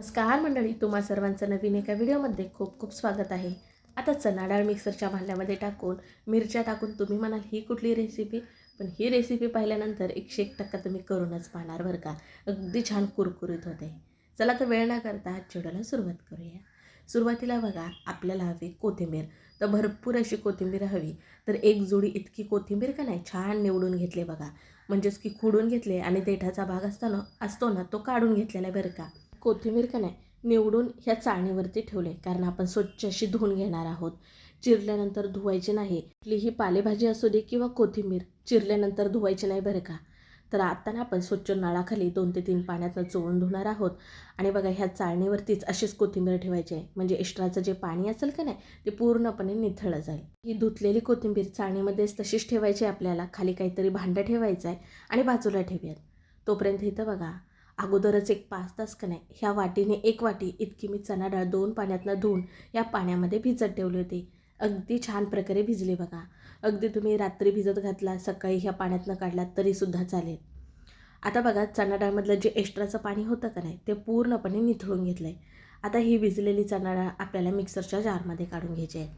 नमस्कार मंडळी तुम्हा सर्वांचं नवीन एका व्हिडिओमध्ये खूप खूप स्वागत आहे. आता चना डाळ मिक्सरच्या भांड्यामध्ये टाकून मिरच्या टाकून तुम्ही म्हणाल ही कुठली रेसिपी पण ही रेसिपी पाहिल्यानंतर एकशे एक टक्का तुम्ही करूनच पाहणार बरं का. अगदी छान कुरकुरीत होते. चला तर वेळ न करता आजच्या सुरुवात करूया. सुरुवातीला बघा आपल्याला हवी कोथिंबीर. तर भरपूर अशी कोथिंबीर हवी. तर एक जोडी इतकी कोथिंबीर का नाही छान निवडून घेतले बघा. म्हणजेच की खुडून घेतले आणि देठाचा भाग असताना असतो ना तो काढून घेतलेला आहे बरं का. कोथिंबीर का नाही निवडून ह्या चाळणीवरती ठेवले. कारण आपण स्वच्छ अशी धुवून घेणार आहोत. चिरल्यानंतर धुवायची नाही. कुठलीही पालेभाजी असू दे किंवा कोथिंबीर चिरल्यानंतर धुवायची नाही बरं का? तर आता ना आपण स्वच्छ नळाखाली दोन ते तीन पाण्यातनं चोळून धुणार आहोत. आणि बघा ह्या चाळणीवरतीच अशीच कोथिंबीर ठेवायची आहे. म्हणजे एक्स्ट्राचं जे पाणी असेल का नाही ते पूर्णपणे निथळलं जाईल. ही धुतलेली कोथिंबीर चाळणीमध्येच तशीच ठेवायची आहे आपल्याला. खाली काहीतरी भांडं ठेवायचं आहे. आणि बाजूला ठेवूयात. तोपर्यंत इथं बघा अगोदरच एक पाच तास का नाही ह्या वाटीने एक वाटी इतकी मी चणा डाळ दोन पाण्यातनं धुवून या पाण्यामध्ये भिजत ठेवली होती. अगदी छान प्रकारे भिजली बघा. अगदी तुम्ही रात्री भिजत घातला सकाळी ह्या पाण्यातनं काढलात तरीसुद्धा चालेल. आता बघा चणा डाळमधलं जे एक्स्ट्राचं पाणी होतं का नाही ते पूर्णपणे निथळून घेतलं आहे आता ही भिजलेली चणा डाळ आपल्याला मिक्सरच्या जारमध्ये काढून घ्यायची आहे.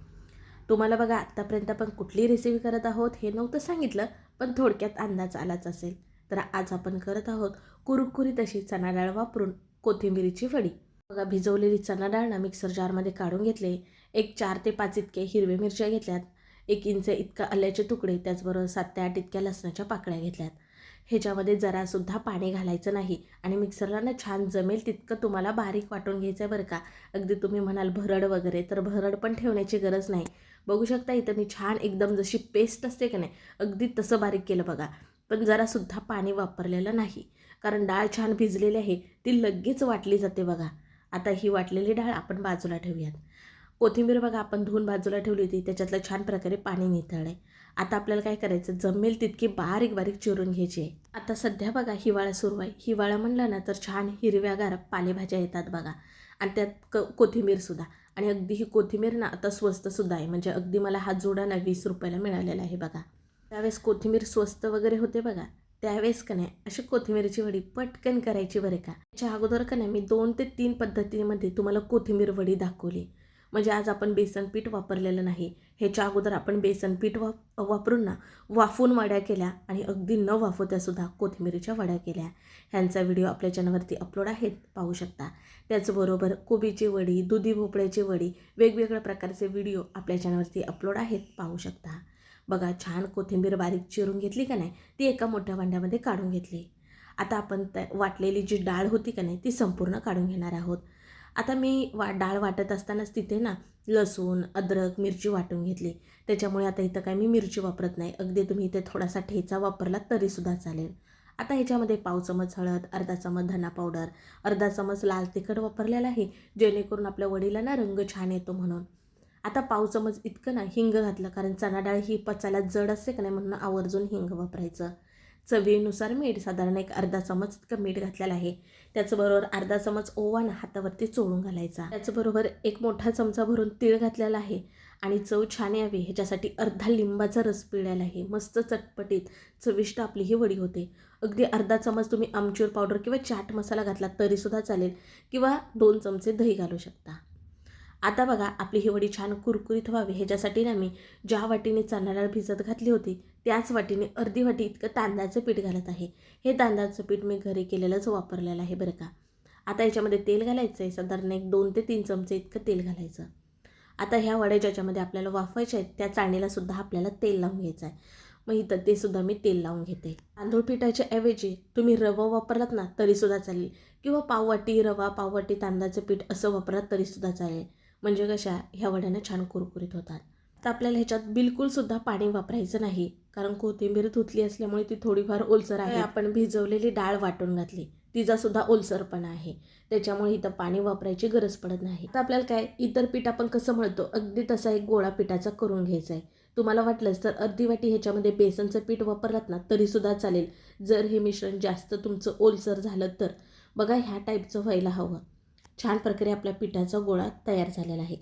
तुम्हाला बघा आत्तापर्यंत आपण कुठली रेसिपी करत आहोत हे नव्हतं सांगितलं पण थोडक्यात अंदाज आलाच असेल. तर आज आपण करत आहोत कुरकुरीत अशी चणा डाळ वापरून कोथिंबिरीची वडी. बघा भिजवलेली चणा डाळ ना मिक्सर जारमध्ये काढून घेतले. एक चार ते पाच इतके हिरवे मिरच्या घेतल्यात. एक इंच इतका आल्याचे तुकडे त्याचबरोबर सात ते आठ इतक्या लसणाच्या पाकळ्या घेतल्यात. ह्याच्यामध्ये जरासुद्धा पाणी घालायचं नाही आणि मिक्सरला ना छान जमेल तितकं तुम्हाला बारीक वाटून घ्यायचं आहे बरं का. अगदी तुम्ही म्हणाल भरड वगैरे तर भरड पण ठेवण्याची गरज नाही. बघू शकता इथं मी छान एकदम जशी पेस्ट असते का नाही अगदी तसं बारीक केलं बघा. पण जरासुद्धा पाणी वापरलेलं नाही. कारण डाळ छान भिजलेली आहे ती लगेच वाटली जाते बघा. आता ही वाटलेली डाळ आपण बाजूला ठेवूयात. कोथिंबीर बघा आपण धुवून बाजूला ठेवली होती त्याच्यातलं छान प्रकारे पाणी नितळ आहे. आता आपल्याला काय करायचं जमेल तितकी बारीक बारीक चिरून घ्यायची आहे. आता सध्या बघा हिवाळा सुरू आहे. हिवाळा म्हणलं ना तर छान हिरव्यागार पालेभाज्या येतात बघा. आणि त्यात क कोथिंबीरसुद्धा आणि अगदी ही कोथिंबीर ना आता स्वस्तसुद्धा आहे. म्हणजे अगदी मला हा जोडा ना वीस रुपयाला मिळालेला आहे बघा. त्यावेळेस कोथिंबीर स्वस्त वगैरे होते बघा. त्यावेळेस का नाही अशी कोथिंबीरची वडी पटकन करायची बरं का. त्याच्या अगोदर का नाही मी दोन ते तीन पद्धतीमध्ये तुम्हाला कोथिंबीर वडी दाखवली. म्हणजे आज आपण बेसन पीठ वापरलेलं नाही. ह्याच्या अगोदर आपण बेसन पीठ वाप वापरून ना वाफून वड्या केल्या आणि अगदी न वाफवत्यासुद्धा कोथिंबीरीच्या वड्या केल्या. ह्यांचा व्हिडिओ आपल्या चॅनलवरती अपलोड आहेत पाहू शकता. त्याचबरोबर कोबीची वडी दुधी भोपळ्याची वडी वेगवेगळ्या प्रकारचे व्हिडिओ आपल्या चॅनलवरती अपलोड आहेत पाहू शकता. बघा छान कोथिंबीर बारीक चिरून घेतली का नाही ती एका मोठ्या भांड्यामध्ये काढून घेतली. आता आपण त्या वाटलेली जी डाळ होती का नाही ती संपूर्ण काढून घेणार आहोत. आता मी वा डाळ वाटत असतानाच तिथे ना लसूण अद्रक मिरची वाटून घेतली. त्याच्यामुळे आता इथं काय मी मिरची वापरत नाही. अगदी तुम्ही इथे थोडासा ठेचा वापरला तरीसुद्धा चालेल. आता ह्याच्यामध्ये पाव चमच हळद अर्धा चमच धना पावडर अर्धा चमच लाल तिखट वापरलेला आहे जेणेकरून आपल्या वडीला ना रंग छान येतो म्हणून. आता पाव चमच इतकं ना हिंग घातलं कारण चणा डाळ ही पचायला जड असते का नाही म्हणून आवर्जून हिंग वापरायचं. चवीनुसार मीठ साधारण एक अर्धा चमच इतकं मीठ घातलेलं आहे. त्याचबरोबर अर्धा चमच ओवा ना हातावरती चोळून घालायचा. त्याचबरोबर एक मोठा चमचा भरून तीळ घातलेला आहे आणि चव छान यावी ह्याच्यासाठी अर्धा लिंबाचा रस पिळायला आहे. मस्त चटपटीत चविष्ट आपली ही वडी होते. अगदी अर्धा चमच तुम्ही आमचूर पावडर किंवा चाट मसाला घातला तरीसुद्धा चालेल किंवा दोन चमचे दही घालू शकता. आता बघा आपली ही वडी छान कुरकुरीत व्हावी. ह्याच्यासाठी ना मी ज्या वाटीने चणा भिजत घातली होती त्याच वाटीने अर्धी वाटी इतकं तांदळाचं पीठ घालत आहे. हे तांदळाचं पीठ मी घरी केलेलंच वापरलेलं आहे बरं का. आता याच्यामध्ये तेल घालायचं आहे साधारण एक दोन ते तीन चमचे इतकं तेल घालायचं. आता ह्या वड्या ज्याच्यामध्ये आपल्याला वाफवायच्या आहेत त्या चाळणीलासुद्धा आपल्याला तेल लावून घ्यायचं आहे. मग इथं ते सुद्धा मी तेल लावून घेते. तांदूळ पिठाच्या ऐवजी तुम्ही रवा वापरलात ना तरीसुद्धा चालेल. किंवा पाववाटी रवा पाववाटी तांदळाचं पीठ असं वापरलात तरीसुद्धा चालेल. म्हणजे कशा ह्या वड्यांना छान कुरकुरीत होतात. तर आपल्याला ह्याच्यात बिलकुलसुद्धा पाणी वापरायचं नाही कारण कोथिंबीर धुतली असल्यामुळे ती थोडीफार ओलसर आहे. आपण भिजवलेली डाळ वाटून घातली तिचासुद्धा ओलसरपणा आहे. त्याच्यामुळे इथं पाणी वापरायची गरज पडत नाही. तर आपल्याला काय इतर पीठ आपण कसं म्हणतो अगदी तसा एक गोळा पिठाचा करून घ्यायचा आहे. तुम्हाला वाटलंच तर अर्धी वाटी ह्याच्यामध्ये बेसनचं पीठ वापरलात ना तरीसुद्धा चालेल. जर हे मिश्रण जास्त तुमचं ओलसर झालं तर. बघा ह्या टाईपचं व्हायला हवं. छान प्रकारे आपल्या पिठाचा गोळा तयार झालेला आहे.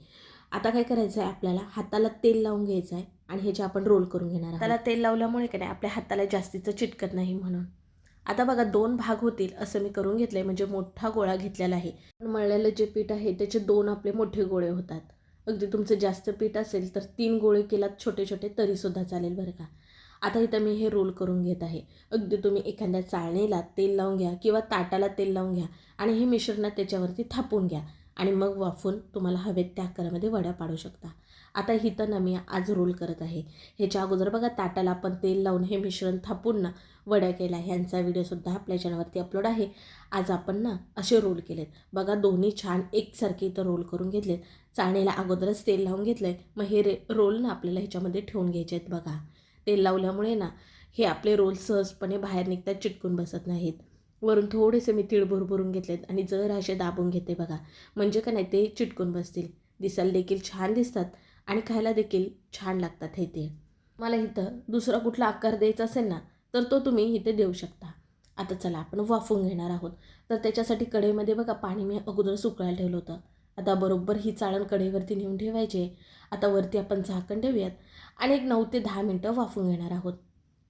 आता काय करायचं आहे आपल्याला हाताला तेल लावून घ्यायचं आहे आणि ह्याचे आपण रोल करून घेणार आहोत. त्याला तेल लावल्यामुळे काय नाही आपल्या हाताला जास्तीचं चिटकत नाही म्हणून. आता बघा दोन भाग होतील असं मी करून घेतलं आहे म्हणजे मोठा गोळा घेतलेला आहे. मळलेलं जे पीठ आहे त्याचे दोन आपले मोठे गोळे होतात. अगदी तुमचं जास्त पीठ असेल तर तीन गोळे केलात छोटे छोटे तरीसुद्धा चालेल बरं का. आता इथं मी हे रोल करून घेत आहे. अगदी तुम्ही एखाद्या चाळणीला तेल लावून घ्या किंवा ताटाला तेल लावून घ्या आणि हे मिश्रण त्याच्यावरती थापून घ्या आणि मग वाफून तुम्हाला हवेत त्या आकारामध्ये वड्या पाडू शकता. आता हिथं ना मी आज रोल करत आहे. ह्याच्या अगोदर बघा ताटाला आपण तेल लावून हे मिश्रण थापून ना वड्या केल्या. ह्यांचा व्हिडिओसुद्धा आपल्या चॅनलवरती अपलोड आहे. आज आपण ना असे रोल केलेत. बघा दोन्ही छान एकसारखे इथं रोल करून घेतलेत. चाळणीला अगोदरच तेल लावून घेतलं आहे मग हे रे रोल ना आपल्याला ह्याच्यामध्ये ठेवून घ्यायचे आहेत बघा. तेल लावल्यामुळे ना हे आपले रोल सहजपणे बाहेर निघतात चिटकून बसत नाहीत. वरून थोडेसे मी तीळ भरभरून घेतलेत आणि जर असे दाबून घेते बघा. म्हणजे का नाही ते चिटकून बसतील. दिसायला देखील छान दिसतात आणि खायला देखील छान लागतात हे ते मला इथं दुसरा कुठला आकार द्यायचा असेल ना तर तो तुम्ही इथे देऊ शकता. आता चला आपण वाफवून घेणार आहोत. तर त्याच्यासाठी कढईमध्ये बघा पाणी मी अगोदर सुकवायला ठेवलं होतं. आता बरोबर ही चाळण कढईवरती नेऊन ठेवायचे. आता वरती आपण झाकण ठेवूयात आणि एक नऊ ते दहा मिनटं वाफून घेणार आहोत.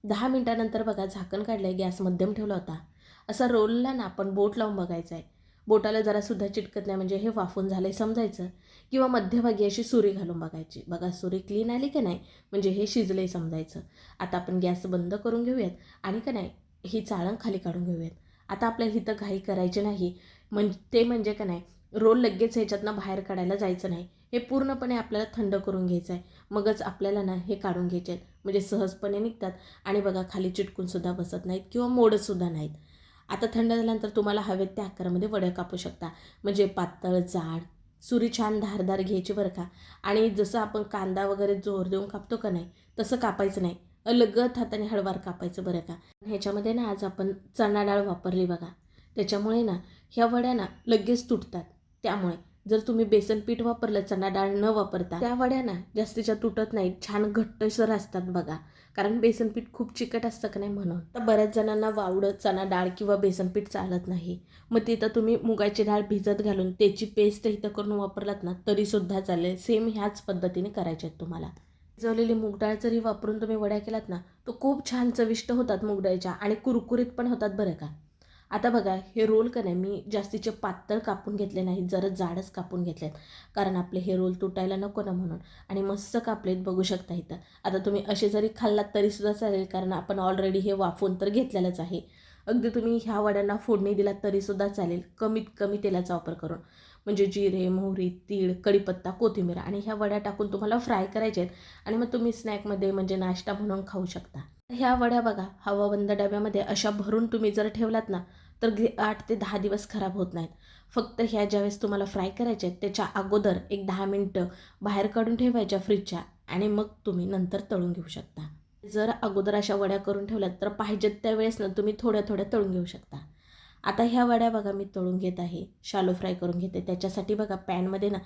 दहा मिनटानंतर बघा झाकण काढलं आहे गॅस मध्यम ठेवला होता. असा रोलला ना आपण बोट लावून बघायचं आहे बोटाला जरासुद्धा चिटकत नाही म्हणजे हे वाफून झालं आहे समजायचं. किंवा मध्यभागी अशी सुरी घालून बघायची. बघा सुरी क्लीन आली का नाही म्हणजे हे शिजलं समजायचं. आता आपण गॅस बंद करून घेऊयात आणि का नाही ही चाळण खाली काढून घेऊयात. आता आपल्याला इथं घाई करायची नाही म्हण ते म्हणजे का नाही रोल लगेच ह्याच्यातनं बाहेर काढायला जायचं नाही. हे पूर्णपणे आपल्याला थंड करून घ्यायचं आहे मगच आपल्याला ना हे काढून घ्यायचे आहेत म्हणजे सहजपणे निघतात. आणि बघा खाली चिटकूनसुद्धा बसत नाहीत किंवा मोडतसुद्धा नाहीत. आता थंड झाल्यानंतर तुम्हाला हवेत त्या आकारामध्ये वड्या कापू शकता. म्हणजे पातळ जाड सुरी छान धारदार घ्यायची बरं का? आणि जसं आपण कांदा वगैरे जोर देऊन कापतो का नाही तसं कापायचं नाही. अलगत हाताने हळवार कापायचं बरं का? ह्याच्यामध्ये ना आज आपण चणा डाळ वापरली बघा. त्याच्यामुळे ना ह्या वड्या ना लगेच तुटतात. त्यामुळे जर तुम्ही बेसन पीठ वापरलं चणा डाळ न वापरता त्या वड्या ना जास्तीच्या तुटत नाहीत छान घट्टसर असतात बघा. कारण बेसन पीठ खूप चिकट असतं का नाही म्हणून. तर बऱ्याच जणांना वावडं चणा डाळ किंवा बेसन पीठ चालत नाही. मग तिथं तुम्ही मुगाची डाळ भिजत घालून त्याची पेस्ट इथं करून वापरलात ना तरीसुद्धा चालेल. सेम ह्याच पद्धतीने करायचे आहेत तुम्हाला. भिजवलेली मूगडाळ जरी वापरून तुम्ही वड्या केलात ना तो खूप छान चविष्ट होतात मूगडाळीच्या आणि कुरकुरीत पण होतात बरं का. आता बघा हे रोल का नाही मी जास्तीचे पातळ कापून घेतले नाहीत जरा जाडच कापून घेतलेत. कारण आपले हे रोल तुटायला नको ना म्हणून. आणि मस्त कापलेत बघू शकता इथं. आता तुम्ही असे जरी खाल्लात तरीसुद्धा चालेल कारण आपण ऑलरेडी हे वाफवून तर घेतलेलंच आहे. अगदी तुम्ही ह्या वड्यांना फोडणी दिलात तरीसुद्धा चालेल कमीत कमी तेलाचा वापर करून. म्हणजे जिरे मोहरी तीळ कढीपत्ता कोथिंबीर आणि ह्या वड्या टाकून तुम्हाला फ्राय करायचे आहेत आणि मग तुम्ही स्नॅकमध्ये म्हणजे नाश्ता म्हणून खाऊ शकता. ह्या वड्या बघा हवाबंद डब्यामध्ये अशा भरून तुम्ही जर ठेवलात ना तर आठ ते दहा दिवस खराब होत नाहीत. फक्त ह्या ज्यावेळेस तुम्हाला फ्राय करायच्या आहेत त्याच्या अगोदर एक दहा मिनटं बाहेर काढून ठेवायच्या फ्रीजच्या आणि मग तुम्ही नंतर तळून घेऊ शकता. जर अगोदर अशा वड्या करून ठेवल्यात तर पाहिजेत त्यावेळेस ना तुम्ही थोड्या थोड्या तळून घेऊ शकता. आता ह्या वड्या बघा मी तळून घेत आहे. शालो फ्राय करून घेते. त्याच्यासाठी बघा पॅनमध्ये ना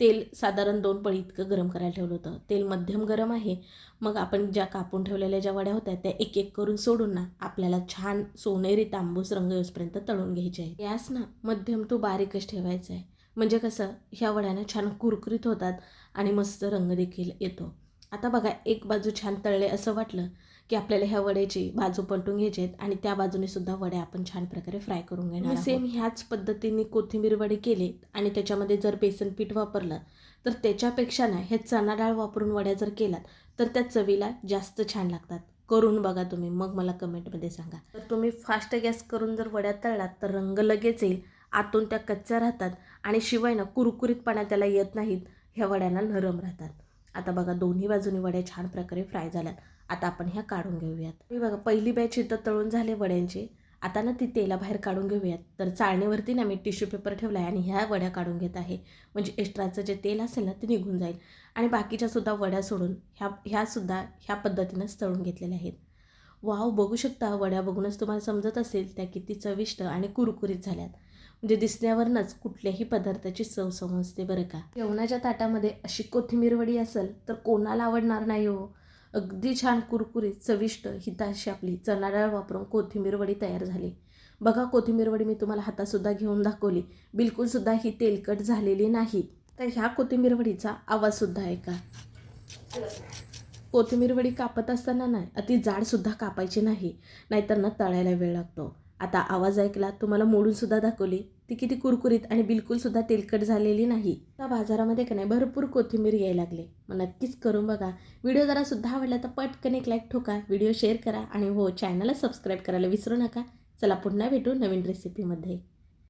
तेल साधारण दोन पळी इतकं गरम करायला ठेवलं होतं. तेल मध्यम गरम आहे. मग आपण ज्या कापून ठेवलेल्या ज्या वड्या होत्या त्या एक एक करून सोडून ना आपल्याला छान सोनेरी तांबूस रंग येऊसपर्यंत तळून घ्यायचे आहे. गॅस ना मध्यम तो बारीकच ठेवायचा आहे. म्हणजे कसं ह्या वड्यानं छान कुरकुरीत होतात आणि मस्त रंग देखील येतो. आता बघा एक बाजू छान तळले असं वाटलं की आपल्याला ह्या वड्याची बाजू पलटून घ्यायची आहेत आणि त्या बाजूने सुद्धा वड्या आपण छान प्रकारे फ्राय करून घेणार सेम ह्याच पद्धतीने कोथिंबीर वडे केले आणि त्याच्यामध्ये जर बेसन पीठ वापरलं तर त्याच्यापेक्षा ना हे चणा डाळ वापरून वड्या जर केलात तर त्या चवीला जास्त छान लागतात. करून बघा तुम्ही मग मला कमेंटमध्ये सांगा. तर तुम्ही फास्ट गॅस करून जर वड्या तळलात तर रंग लगेच येईल आतून त्या कच्च्या राहतात आणि शिवाय ना कुरकुरीतपणा त्याला येत नाहीत ह्या वड्यांना नरम राहतात. आता बघा दोन्ही बाजूनी वड्या छान प्रकारे फ्राय झाल्यात. आता आपण ह्या काढून घेऊयात. मी बघा पहिली बॅच इथं तळून झाले वड्यांची. आता ना ती तेलाबाहेर काढून घेऊयात. तर चाळणीवरती ना मी टिश्यू पेपर ठेवला आहे आणि ह्या वड्या काढून घेत आहे. म्हणजे एक्स्ट्राचं जे तेल असेल ना ते निघून जाईल. आणि बाकीच्यासुद्धा वड्या सोडून ह्या ह्यासुद्धा ह्या पद्धतीनंच तळून घेतलेल्या आहेत. वाव बघू शकता वड्या. बघूनच तुम्हाला समजत असेल त्या किती चविष्ट आणि कुरकुरीत झाल्यात. म्हणजे दिसण्यावरनंच कुठल्याही पदार्थाची चव समजते बरं का. जेवणाच्या ताटामध्ये अशी कोथिंबीर वडी असेल तर कोणाला आवडणार नाही हो. अगदी छान कुरकुरीत चविष्ट हिताशी आपली चणा डाळ वापरून कोथिंबीर वडी तयार झाली. बघा कोथिंबीर वडी मी तुम्हाला हातासुद्धा घेऊन दाखवली. बिलकुलसुद्धा ही तेलकट झालेली नाही. तर ह्या कोथिंबीर वडीचा आवाजसुद्धा ऐका. कोथिंबीर वडी कापत असताना नाही अति जाडसुद्धा कापायची नाही नाहीतर ना तळायला वेळ लागतो. आता आवाज ऐकला तुम्हाला मोडूनसुद्धा दाखवली. ती किती कुरकुरीत आणि बिलकुलसुद्धा तेलकट झालेली नाही. त्या बाजारामध्ये का नाही भरपूर कोथिंबीर यायला लागले. मग नक्कीच करून बघा. व्हिडिओ जरा सुद्धा आवडला तर पटकन एक लाईक ठोका व्हिडिओ शेअर करा आणि हो चॅनलला सबस्क्राईब करायला विसरू नका. चला पुन्हा भेटू नवीन रेसिपीमध्ये